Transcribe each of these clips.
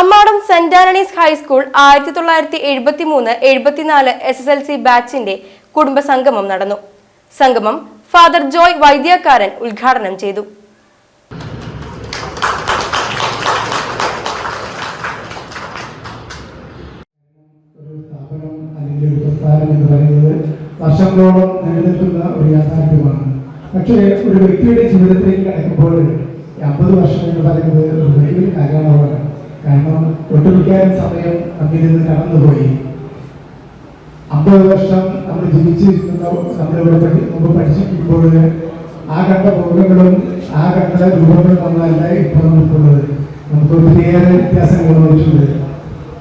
Ammadam saint Antony's high school ആയിരത്തി തൊള്ളായിരത്തി എഴുപത്തി മൂന്ന് എഴുപത്തിനാല് എസ് എസ് എൽ സി ബാച്ചിന്റെ കുടുംബ സംഗമം നടന്നു. സംഗമം ഫാദർ ജോയ് വൈദ്യക്കാരൻ ഉദ്ഘാടനം ചെയ്തു. വർഷങ്ങളോളം നിലനിൽക്കുന്ന ഒരു യാഥാർത്ഥ്യമാണ്. പക്ഷേ ഒരു വ്യക്തിയുടെ ജീവിതത്തിലേക്ക് കടക്കുമ്പോൾ അമ്പത് വർഷം എന്ന് പറയുന്നത് ഒരു വലിയൊരു കാരണം സമയം നമ്മിൽ നിന്ന് കടന്നുപോയി അമ്പത് വർഷം നമ്മൾ ജീവിച്ചിരിക്കുന്ന നമ്മളിവിടെ പഠിച്ചിരിക്കുമ്പോൾ ആ കണ്ട ബോധങ്ങളും ആ കണ്ട രൂപങ്ങളും നമ്മളല്ല ഇപ്പോൾ നമുക്കുള്ളത് നമുക്ക് ഒത്തിരിയേറെ വ്യത്യാസങ്ങൾ വന്നിട്ടുണ്ട്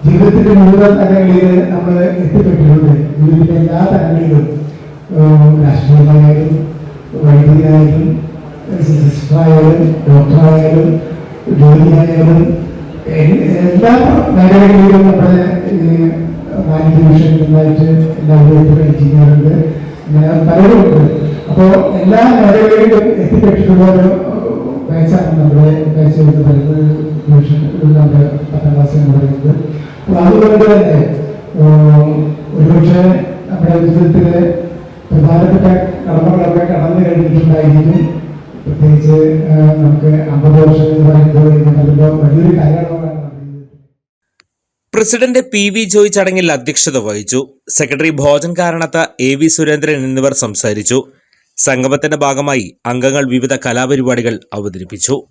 ജീവിതത്തിന്റെ മുഴുവൻ തലങ്ങളിൽ നമ്മൾ എത്തിപ്പെട്ടിട്ടുണ്ട് ജീവിതത്തിന്റെ എല്ലാ തലങ്ങളിലും രാഷ്ട്രീയമായാലും വൈദ്യുതിയായാലും സിസ്റ്ററായാലും ഡോക്ടറായാലും ജോലിയായാലും എല്ലാ മേഖലകളിലും നമ്മുടെ മാനേജ് ഡിവിഷനിലായിട്ട് എല്ലാവരും എഞ്ചിനീയറുണ്ട് ഇങ്ങനെ പലരുമുണ്ട് അപ്പോൾ എല്ലാ മേഖലകളിലും എത്തിപ്പെട്ടിട്ടുള്ള ഒരു ബാച്ചാണ് നമ്മുടെ ബാച്ച് എന്ന് പറയുന്നത്. ഡിവിഷൻ നമ്മുടെ പത്താം ക്ലാസ് പറയുന്നത് നമ്മുടെ ജീവിതത്തിലെ പ്രധാനപ്പെട്ട കടമകളൊക്കെ കടന്നു കഴിഞ്ഞിട്ടുണ്ടായിരിക്കും. പ്രത്യേകിച്ച് നമുക്ക് അമ്പത് വർഷം എന്ന് പറയുമ്പോൾ പ്രസിഡന്റ് പി വി ജോയ് ചടങ്ങിൽ അധ്യക്ഷത വഹിച്ചു. Secretary Bhojan Karanath A V Surendran എന്നിവർ സംസാരിച്ചു. സംഗമത്തിന്റെ ഭാഗമായി അംഗങ്ങൾ വിവിധ കലാപരിപാടികൾ അവതരിപ്പിച്ചു.